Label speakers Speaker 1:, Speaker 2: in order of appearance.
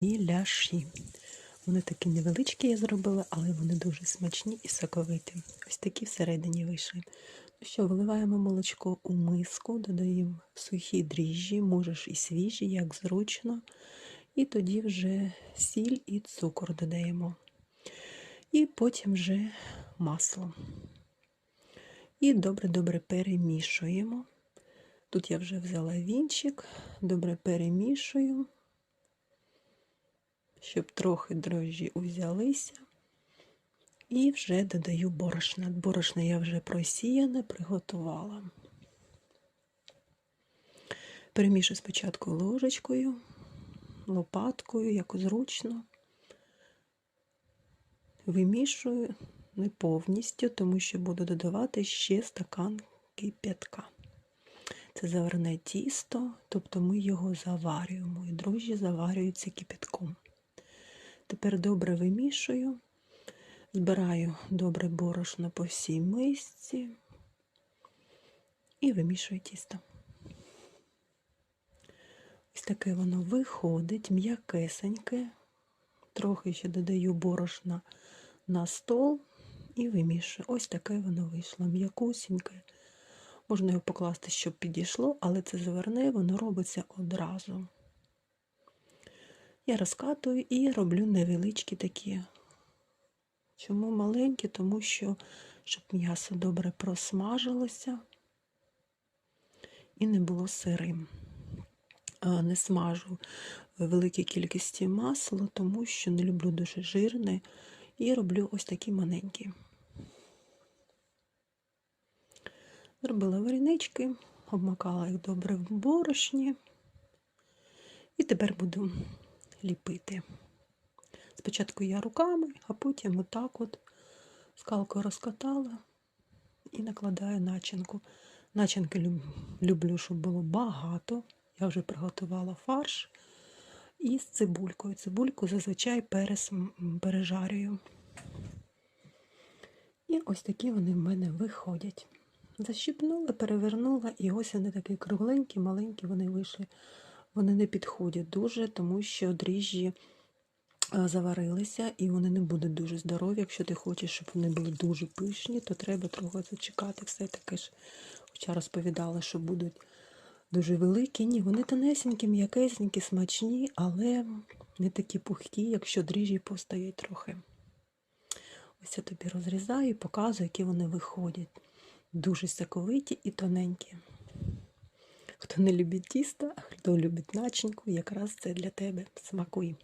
Speaker 1: І ляші. Вони такі невеличкі я зробила, але вони дуже смачні і соковиті. Ось такі всередині вийшли. Ну що, виливаємо молочко у миску, додаємо сухі дріжджі, можеш і свіжі, як зручно. І тоді вже сіль і цукор додаємо. І потім вже масло. І добре-добре перемішуємо. Тут я вже взяла вінчик, добре перемішую, щоб трохи дрожжі узялися. І вже додаю борошна. Борошна я вже просіяне, приготувала. Перемішую спочатку ложечкою, лопаткою, як зручно. Вимішую не повністю, тому що буду додавати ще стакан кип'ятка. Це заварне тісто, тобто ми його заварюємо, і дрожжі заварюються кипятком. Тепер добре вимішую, збираю добре борошно по всій мисці і вимішую тісто. Ось таке воно виходить, м'якесеньке. Трохи ще додаю борошна на стол і вимішую. Ось таке воно вийшло, м'якусіньке. Можна його покласти, щоб підійшло, але це заверне, воно робиться одразу. Я розкатую і роблю невеличкі такі. Чому маленькі? Тому що, щоб м'ясо добре просмажилося і не було сирим. Не смажу великій кількості масла, тому що не люблю дуже жирне. І роблю ось такі маленькі. Зробила варінички, обмакала їх добре в борошні. І тепер буду ліпити. Спочатку я руками, а потім отак от скалкою розкатала і накладаю начинку. Начинки люблю, щоб було багато. Я вже приготувала фарш і з цибулькою. Цибульку зазвичай перес пережарюю. І ось такі вони в мене виходять. Защіпнула, перевернула, і ось вони такі кругленькі, маленькі вони вийшли. Вони не підходять дуже, тому що дріжджі заварилися, і вони не будуть дуже здорові. Якщо ти хочеш, щоб вони були дуже пишні, то треба трохи зачекати. Все таке ж, хоча розповідала, що будуть дуже великі. Ні, вони тонесенькі, м'якесенькі, смачні, але не такі пухкі, якщо дріжджі постають трохи. Ось я тобі розрізаю і показую, які вони виходять. Дуже соковиті і тоненькі. Хто не любить тісто, а хто любить начинку, якраз це для тебе смакує.